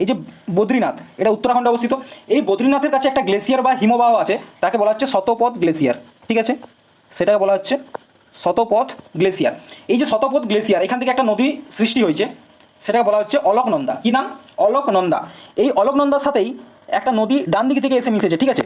এই যে বদ্রীনাথ, এটা উত্তরাখণ্ডে অবস্থিত। এই বদ্রীনাথের কাছে একটা গ্লেসিয়ার বা হিমবাহ আছে, তাকে বলা হচ্ছে শতপথ গ্লেসিয়ার, ঠিক আছে? সেটাকে বলা হচ্ছে শতপথ গ্লেসিয়ার। এই যে শতপথ গ্লেসিয়ার, এখান থেকে একটা নদী সৃষ্টি হয়েছে, সেটাকে বলা হচ্ছে অলকনন্দা। কী নাম? অলকনন্দা। এই অলকনন্দার সাথেই একটা নদী ডান দিক থেকে এসে মিশেছে, ঠিক আছে?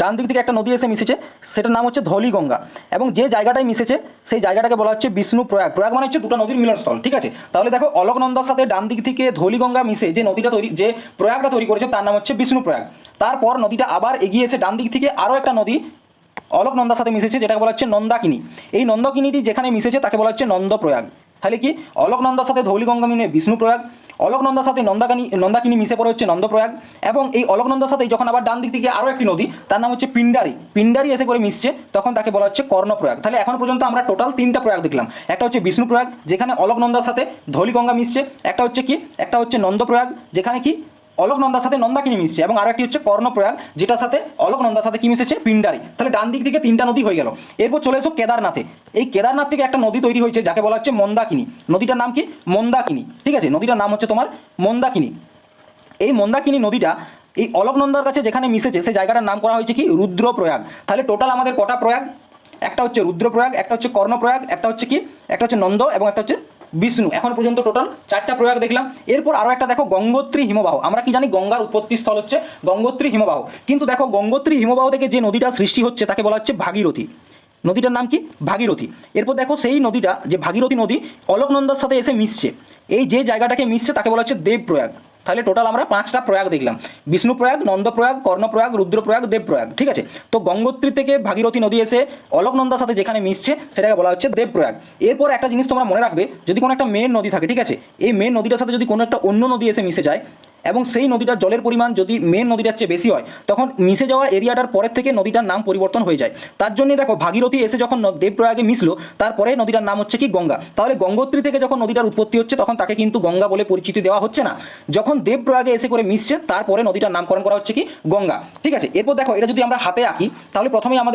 ডান দিক থেকে একটা নদী এসে মিশেছে, সেটার নাম হচ্ছে ধলিগঙ্গা। এবং যে জায়গাটায় মিশেছে, সেই জায়গাটাকে বলা হচ্ছে বিষ্ণু প্রয়াগ। প্রয়াগ মানে হচ্ছে দুটো নদীর মিলনস্থল, ঠিক আছে? তাহলে দেখো অলকনন্দার সাথে ডান দিক থেকে ধলিগঙ্গা মিশে যে নদীটা তৈরি, যে প্রয়াগটা তৈরি করেছে, তার নাম হচ্ছে বিষ্ণু প্রয়াগ। তারপর নদীটা আবার এগিয়ে এসে ডান দিক থেকে আরও একটা নদী অলকনন্দার সাথে মিশেছে, যেটাকে বলা হচ্ছে নন্দাকিনী। এই নন্দকিনীটি যেখানে মিশেছে, তাকে বলা হচ্ছে নন্দপ্রয়াগ। তাহলে কি? অলকনন্দার সাথে ধৌলিগঙ্গা মিলে বিষ্ণুপ্রয়াগ। অলকনন্দার সাথে নন্দাকানি, নন্দাকিনী মিশে পড়ে হচ্ছে নন্দপ্রয়াগ। এবং এই অলকনন্দার সাথে যখন আবার ডান দিক থেকে আরও একটি নদী, তার নাম হচ্ছে পিন্ডারি পিন্ডারি এসে করে মিশছে, তখন তাকে বলা হচ্ছে কর্ণপ্রয়াগ। তাহলে এখন পর্যন্ত আমরা টোটাল তিনটা প্রয়াগ দেখলাম। একটা হচ্ছে বিষ্ণুপ্রয়াগ, যেখানে অলকনন্দার সাথে ধৌলিগঙ্গা মিশছে। একটা হচ্ছে কি? একটা হচ্ছে নন্দপ্রয়াগ, যেখানে কি? অলকনন্দার সাথে নন্দাকিনী মিশছে এবং আরেকটি হচ্ছে কর্ণপ্রয়াগ যেটার সাথে অলকনন্দার সাথে কি মিশেছে? পিন্ডারি তাহলে ডান দিক থেকে তিনটা নদী হয়ে গেল। এরপর চলে এসো কেদারনাথে। এই কেদারনাথ থেকে একটা নদী তৈরি হয়েছে, যাকে বলা হচ্ছে মন্দাকিনী। নদীটার নাম কি? মন্দাকিনী। ঠিক আছে, নদীটার নাম হচ্ছে তোমার মন্দাকিনী। এই মন্দাকিনী নদীটা, এই অলকনন্দার কাছে যেখানে মিশেছে, সেই জায়গাটার নাম করা হয়েছে কি? রুদ্রপ্রয়াগ। তাহলে টোটাল আমাদের কটা প্রয়াগ? একটা হচ্ছে রুদ্রপ্রয়াগ, একটা হচ্ছে কর্ণপ্রয়াগ, একটা হচ্ছে কি? একটা হচ্ছে নন্দ এবং একটা হচ্ছে বিষ্ণু। এখন পর্যন্ত টোটাল চারটা প্রয়াগ দেখলাম। এরপর আরও একটা দেখো, গঙ্গোত্রী হিমবাহ। আমরা কি জানি গঙ্গার উৎপত্তি স্থল হচ্ছে গঙ্গোত্রী হিমবাহ। কিন্তু দেখো, গঙ্গোত্রী হিমবাহ থেকে যে নদীটা সৃষ্টি হচ্ছে, তাকে বলা হচ্ছে ভাগীরথী। নদীটার নাম কি? ভাগীরথী। এরপর দেখো, সেই নদীটা, যে ভাগীরথী নদী, অলকনন্দার সাথে এসে মিশছে। এই যে জায়গাটাকে মিশছে, তাকে বলা হচ্ছে দেবপ্রয়াগ। তাহলে টোটাল আমরা পাঁচটা প্রয়াগ দেখলাম। বিষ্ণুপ্রয়াগ নন্দপ্রয়াগ কর্ণপ্রয়াগ রুদ্রপ্রয়াগ দেবপ্রয়াগ ঠিক আছে? তো গঙ্গোত্রী থেকে ভাগীরথী নদী এসে অলকনন্দার সাথে যেখানে মিশছে, সেটাকে বলা হচ্ছে দেবপ্রয়াগ এরপর একটা জিনিস তোমরা মনে রাখবে, যদি কোনো একটা মেন নদী থাকে, ঠিক আছে? এই মেন নদীটার সাথে যদি কোনো একটা অন্য নদী এসে মিশে যায় এবং সেই নদীটার জলের পরিমাণ যদি মেন নদীটার চেয়ে বেশি হয়, তখন মিশে যাওয়া এরিয়াটার পরের থেকে নদীটার নাম পরিবর্তন হয়ে যায়। তার জন্য দেখো, ভাগীরথী এসে যখন দেবপ্রয়াগে মিশলো, তারপরে নদীটার নাম হচ্ছে কি গঙ্গা। তাহলে গঙ্গোত্রী থেকে যখন নদীটার উৎপত্তি হচ্ছে, তখন তাকে কিন্তু গঙ্গা বলে পরিচিতি দেওয়া হচ্ছে না। যখন দেবপ্রয়াগে এসে করে মিশছে, তারপরে নদীটার নামকরণ করা হচ্ছে কি গঙ্গা। ঠিক আছে? এরপর দেখো, এটা যদি আমরা হাতে আঁকি, তাহলে প্রথমেই আমাদের